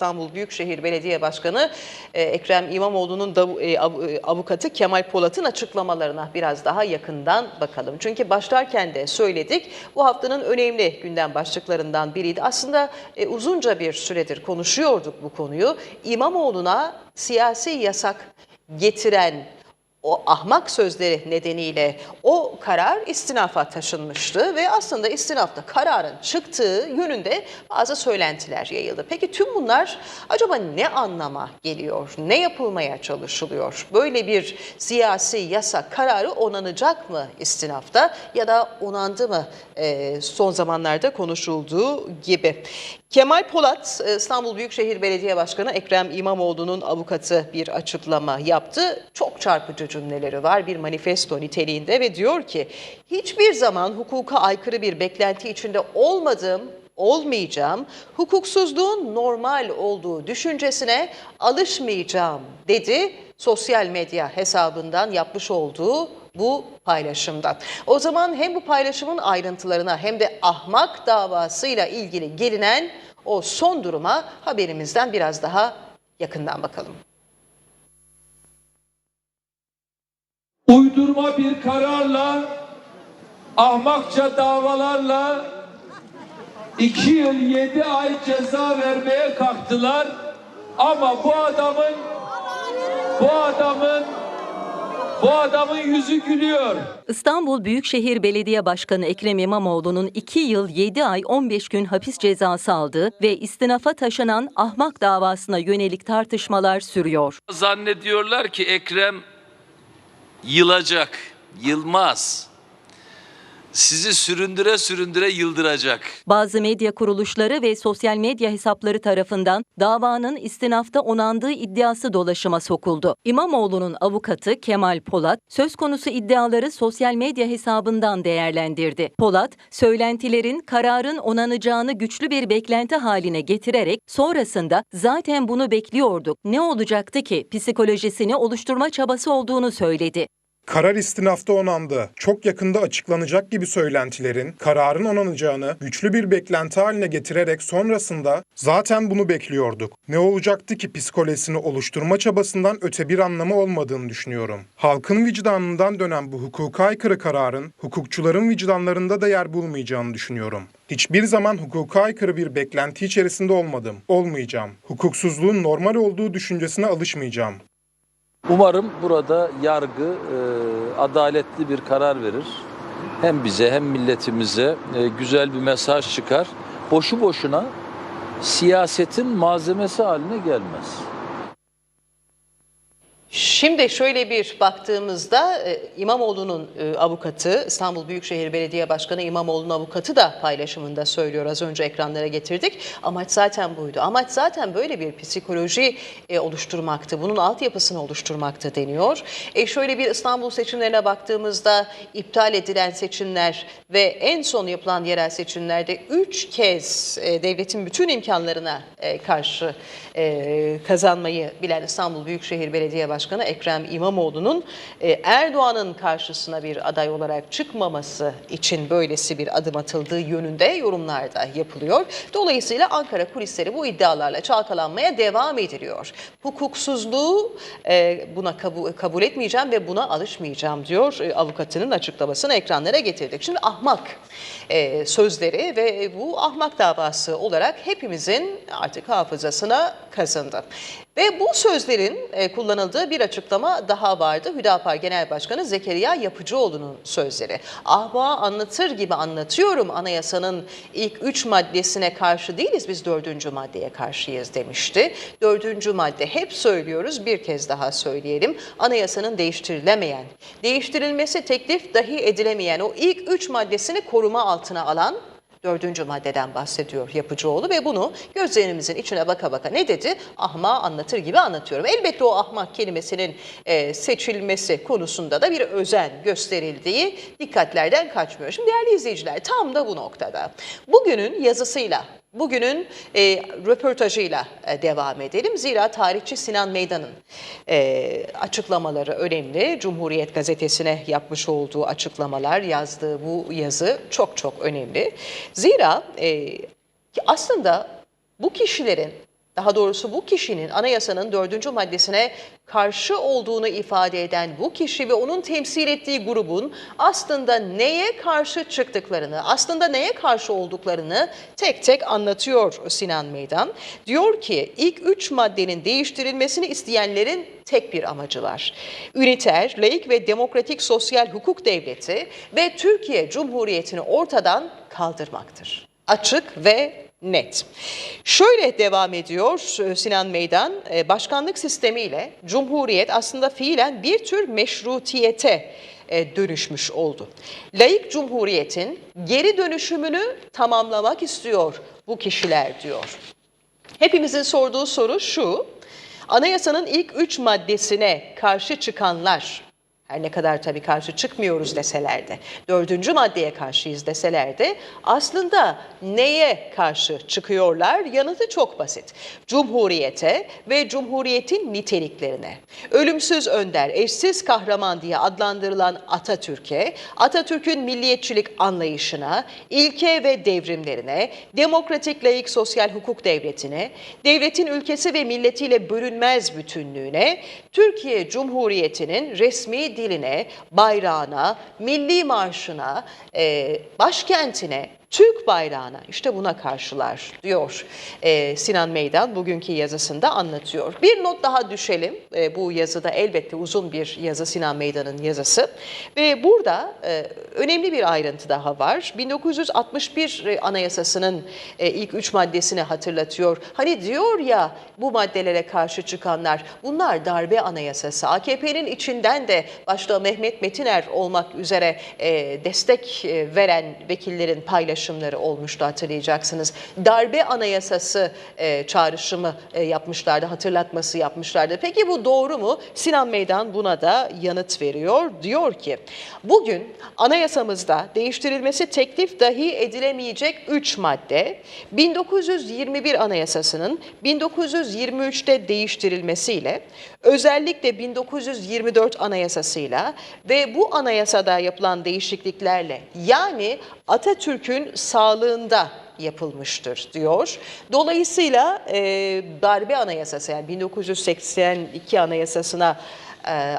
İstanbul Büyükşehir Belediye Başkanı e, Ekrem İmamoğlu'nun e, e, avukatı Kemal Polat'ın açıklamalarına biraz daha yakından bakalım. Çünkü başlarken de söyledik bu haftanın önemli gündem başlıklarından biriydi. Aslında uzunca bir süredir konuşuyorduk bu konuyu. İmamoğlu'na siyasi yasak getiren o ahmak sözleri nedeniyle o karar istinafa taşınmıştı ve aslında istinafta kararın çıktığı yönünde bazı söylentiler yayıldı. Peki tüm bunlar acaba ne anlama geliyor? Ne yapılmaya çalışılıyor? Böyle bir siyasi yasa kararı onanacak mı istinafta ya da onandı mı Ee, son zamanlarda konuşulduğu gibi? Kemal Polat, e, İstanbul Büyükşehir Belediye Başkanı Ekrem İmamoğlu'nun avukatı bir açıklama yaptı. Çok çarpıcı cümleleri var bir manifesto niteliğinde ve diyor ki hiçbir zaman hukuka aykırı bir beklenti içinde olmadım, olmayacağım, hukuksuzluğun normal olduğu düşüncesine alışmayacağım dedi sosyal medya hesabından yapmış olduğu bu paylaşımdan. O zaman hem bu paylaşımın ayrıntılarına hem de ahmak davasıyla ilgili gelinen o son duruma haberimizden biraz daha yakından bakalım. uydurma bir kararla, ahmakça davalarla iki yıl yedi ay ceza vermeye kalktılar. Ama bu adamın bu adamın bu adamın yüzü gülüyor. İstanbul Büyükşehir Belediye Başkanı Ekrem İmamoğlu'nun 2 yıl 7 ay 15 gün hapis cezası aldığı ve istinafa taşınan ahmak davasına yönelik tartışmalar sürüyor. Zannediyorlar ki Ekrem yılacak, yılmaz. Sizi süründüre süründüre yıldıracak. Bazı medya kuruluşları ve sosyal medya hesapları tarafından davanın istinafta onandığı iddiası dolaşıma sokuldu. İmamoğlu'nun avukatı Kemal Polat söz konusu iddiaları sosyal medya hesabından değerlendirdi. Polat, söylentilerin kararın onanacağını güçlü bir beklenti haline getirerek sonrasında zaten bunu bekliyorduk. Ne olacaktı ki psikolojisini oluşturma çabası olduğunu söyledi. Karar istinafta onandı. Çok yakında açıklanacak gibi söylentilerin kararın onanacağını güçlü bir beklenti haline getirerek sonrasında zaten bunu bekliyorduk. Ne olacaktı ki psikolojisini oluşturma çabasından öte bir anlamı olmadığını düşünüyorum. Halkın vicdanından dönen bu hukuka aykırı kararın hukukçuların vicdanlarında da yer bulmayacağını düşünüyorum. Hiçbir zaman hukuka aykırı bir beklenti içerisinde olmadım. Olmayacağım. Hukuksuzluğun normal olduğu düşüncesine alışmayacağım. Umarım burada yargı e, adaletli bir karar verir. Hem bize hem milletimize e, güzel bir mesaj çıkar. Boşu boşuna siyasetin malzemesi haline gelmez. Şimdi şöyle bir baktığımızda e, İmamoğlu'nun e, avukatı, İstanbul Büyükşehir Belediye Başkanı İmamoğlu'nun avukatı da paylaşımında söylüyor. Az önce ekranlara getirdik. Amaç zaten buydu. Amaç zaten böyle bir psikoloji e, oluşturmaktı. Bunun altyapısını oluşturmaktı deniyor. E şöyle bir İstanbul seçimlerine baktığımızda iptal edilen seçimler ve en son yapılan yerel seçimlerde 3 kez devletin bütün imkanlarına karşı kazanmayı bilen İstanbul Büyükşehir Belediye Başkanı Ekrem İmamoğlu'nun e, Erdoğan'ın karşısına bir aday olarak çıkmaması için böylesi bir adım atıldığı yönünde yorumlar da yapılıyor. Dolayısıyla Ankara kulisleri bu iddialarla çalkalanmaya devam ediliyor. Hukuksuzluğu e, buna kabul, etmeyeceğim ve buna alışmayacağım diyor e, avukatının açıklamasını ekranlara getirdik. Şimdi ahmak sözleri ve bu ahmak davası olarak hepimizin artık hafızasına kazındı. Ve bu sözlerin e, kullanıldığı bir açıklama daha vardı. Hüdapar Genel Başkanı Zekeriya Yapıcıoğlu'nun sözleri. Ahva anlatır gibi anlatıyorum anayasanın ilk üç maddesine karşı değiliz biz dördüncü maddeye karşıyız demişti. Dördüncü madde hep söylüyoruz bir kez daha söyleyelim. Anayasanın değiştirilemeyen, değiştirilmesi teklif dahi edilemeyen o ilk üç maddesini koruma altına alan Dördüncü maddeden bahsediyor Yapıcıoğlu ve bunu gözlerimizin içine baka baka ne dedi? Ahma anlatır gibi anlatıyorum. Elbette o ahmak kelimesinin e, seçilmesi konusunda da bir özen gösterildiği dikkatlerden kaçmıyor. Şimdi değerli izleyiciler tam da bu noktada. Bugünün yazısıyla Bugünün e, röportajıyla e, devam edelim. Zira tarihçi Sinan Meydan'ın e, açıklamaları önemli. Cumhuriyet Gazetesi'ne yapmış olduğu açıklamalar, yazdığı bu yazı çok çok önemli. Zira e, aslında bu kişilerin daha doğrusu bu kişinin anayasanın dördüncü maddesine karşı olduğunu ifade eden bu kişi ve onun temsil ettiği grubun aslında neye karşı çıktıklarını, aslında neye karşı olduklarını tek tek anlatıyor Sinan Meydan. Diyor ki ilk üç maddenin değiştirilmesini isteyenlerin tek bir amacı var. Üniter, laik ve demokratik sosyal hukuk devleti ve Türkiye Cumhuriyeti'ni ortadan kaldırmaktır. Açık ve net. Şöyle devam ediyor e, Sinan Meydan, e, başkanlık sistemiyle Cumhuriyet aslında fiilen bir tür meşrutiyete e, dönüşmüş oldu. Laik Cumhuriyet'in geri dönüşümünü tamamlamak istiyor bu kişiler diyor. Hepimizin sorduğu soru şu, anayasanın ilk üç maddesine karşı çıkanlar, her ne kadar tabii karşı çıkmıyoruz deseler de, dördüncü maddeye karşıyız deseler de aslında neye karşı çıkıyorlar? Yanıtı çok basit. Cumhuriyete ve Cumhuriyetin niteliklerine. Ölümsüz önder, eşsiz kahraman diye adlandırılan Atatürk'e, Atatürk'ün milliyetçilik anlayışına, ilke ve devrimlerine, demokratik layık sosyal hukuk devletine, devletin ülkesi ve milletiyle bölünmez bütünlüğüne, Türkiye Cumhuriyeti'nin resmi diline, bayrağına, milli marşına, e, başkentine, Türk bayrağına işte buna karşılar diyor e, Sinan Meydan bugünkü yazısında anlatıyor. Bir not daha düşelim. E, bu yazıda elbette uzun bir yazı Sinan Meydan'ın yazısı. Ve burada e, önemli bir ayrıntı daha var. 1961 Anayasası'nın e, ilk üç maddesini hatırlatıyor. Hani diyor ya bu maddelere karşı çıkanlar bunlar darbe anayasası. AKP'nin içinden de başta Mehmet Metiner olmak üzere e, destek e, veren vekillerin paylaşımları olmuştu hatırlayacaksınız. Darbe anayasası e, çağrışımı e, yapmışlardı, hatırlatması yapmışlardı. Peki bu doğru mu? Sinan Meydan buna da yanıt veriyor. Diyor ki bugün anayasamızda değiştirilmesi teklif dahi edilemeyecek 3 madde 1921 Anayasası'nın 1923'te değiştirilmesiyle özellikle 1924 Anayasası'yla ve bu anayasada yapılan değişikliklerle yani Atatürk'ün sağlığında yapılmıştır diyor. Dolayısıyla e, darbe anayasası yani 1982 anayasasına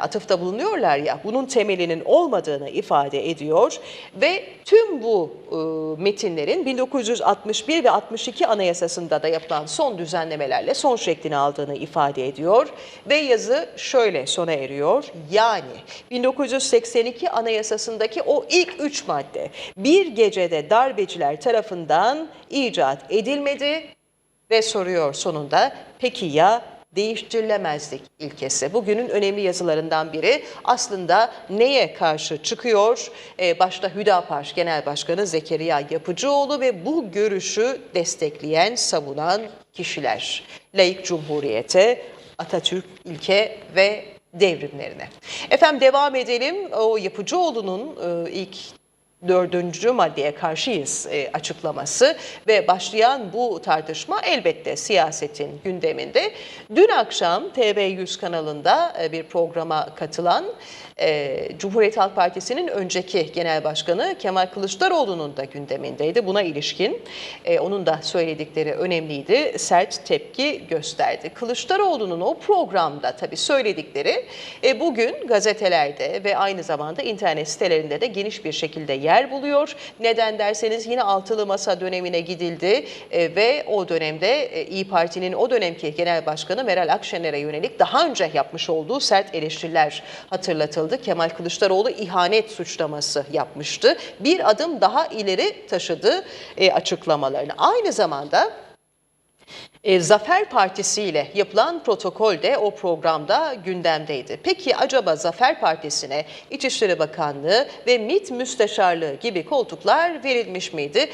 atıfta bulunuyorlar ya bunun temelinin olmadığını ifade ediyor ve tüm bu e, metinlerin 1961 ve 62 anayasasında da yapılan son düzenlemelerle son şeklini aldığını ifade ediyor ve yazı şöyle sona eriyor. Yani 1982 anayasasındaki o ilk üç madde bir gecede darbeciler tarafından icat edilmedi ve soruyor sonunda peki ya değiştirilemezlik ilkesi. Bugünün önemli yazılarından biri aslında neye karşı çıkıyor? Ee, başta Hüdapar Genel Başkanı Zekeriya Yapıcıoğlu ve bu görüşü destekleyen, savunan kişiler. Layık Cumhuriyete, Atatürk ilke ve devrimlerine. Efendim devam edelim. O Yapıcıoğlu'nun e, ilk dördüncü maddeye karşıyız e, açıklaması ve başlayan bu tartışma elbette siyasetin gündeminde. Dün akşam TV100 kanalında e, bir programa katılan e, Cumhuriyet Halk Partisi'nin önceki genel başkanı Kemal Kılıçdaroğlu'nun da gündemindeydi. Buna ilişkin onun da söyledikleri önemliydi. Sert tepki gösterdi. Kılıçdaroğlu'nun o programda tabii söyledikleri bugün gazetelerde ve aynı zamanda internet sitelerinde de geniş bir şekilde yer buluyor. Neden derseniz yine altılı masa dönemine gidildi e, ve o dönemde e, İyi Parti'nin o dönemki genel başkanı Meral Akşener'e yönelik daha önce yapmış olduğu sert eleştiriler hatırlatıldı. Kemal Kılıçdaroğlu ihanet suçlaması yapmıştı. Bir adım daha ileri taşıdı e, açıklamalarını. Aynı zamanda e, Zafer Partisi ile yapılan protokol de o programda gündemdeydi. Peki acaba Zafer Partisi'ne İçişleri Bakanlığı ve MİT Müsteşarlığı gibi koltuklar verilmiş miydi?